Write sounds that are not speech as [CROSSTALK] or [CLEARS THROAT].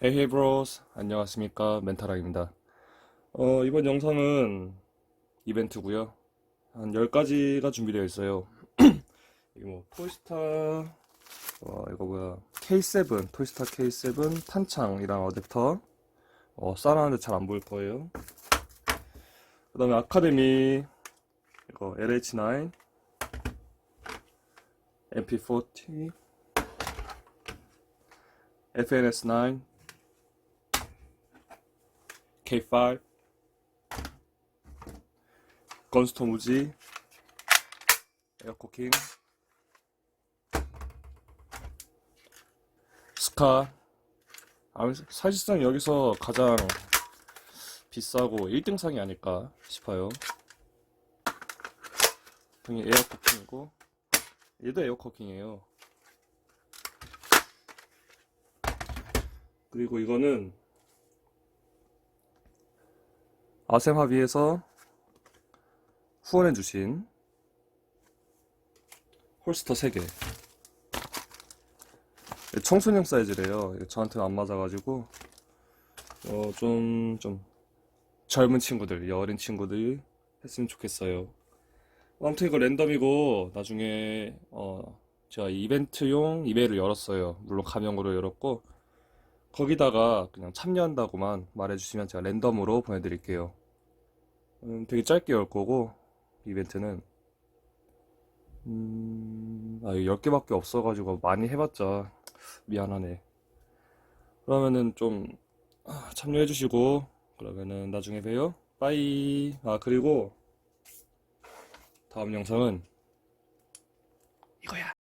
Hey hey bros. 안녕하십니까. 멘타랑입니다. 어 이번 영상은 이벤트고요. 한 10가지가 준비되어 있어요. [CLEARS THROAT] 이게 뭐 토이스타 와 이거 뭐야. K7 토이스타 K7 탄창이랑 어댑터. 어 쌓아놨는데 잘 안 보일 거예요. 그 다음에 아카데미 이거 LH9 MP40 FNS9 K5 건스톰 우지. 에어코킹. 스카. 아, 사실상 여기서 가장 비싸고 1등상이 아닐까 싶어요. 등이 에어코킹이고 얘도 에어코킹이에요. 그리고 이거는 아셈합의에서 후원해 주신 홀스터 3개. 청소년 사이즈래요. 저한테는 안 맞아가지고, 어, 좀, 좀, 젊은 친구들, 어린 친구들 했으면 좋겠어요. 아무튼 이거 랜덤이고, 나중에, 어, 제가 이벤트용 이메일을 열었어요. 물론 가명으로 열었고, 거기다가 그냥 참여한다고만 말해주시면 제가 랜덤으로 보내드릴게요. 음, 되게 짧게 열 거고, 이벤트는. 음, 아, 10개밖에 없어가지고 많이 해봤자 미안하네. 그러면은 좀 아, 참여해주시고, 그러면은 나중에 봬요. 빠이. 아, 그리고 다음 영상은 이거야.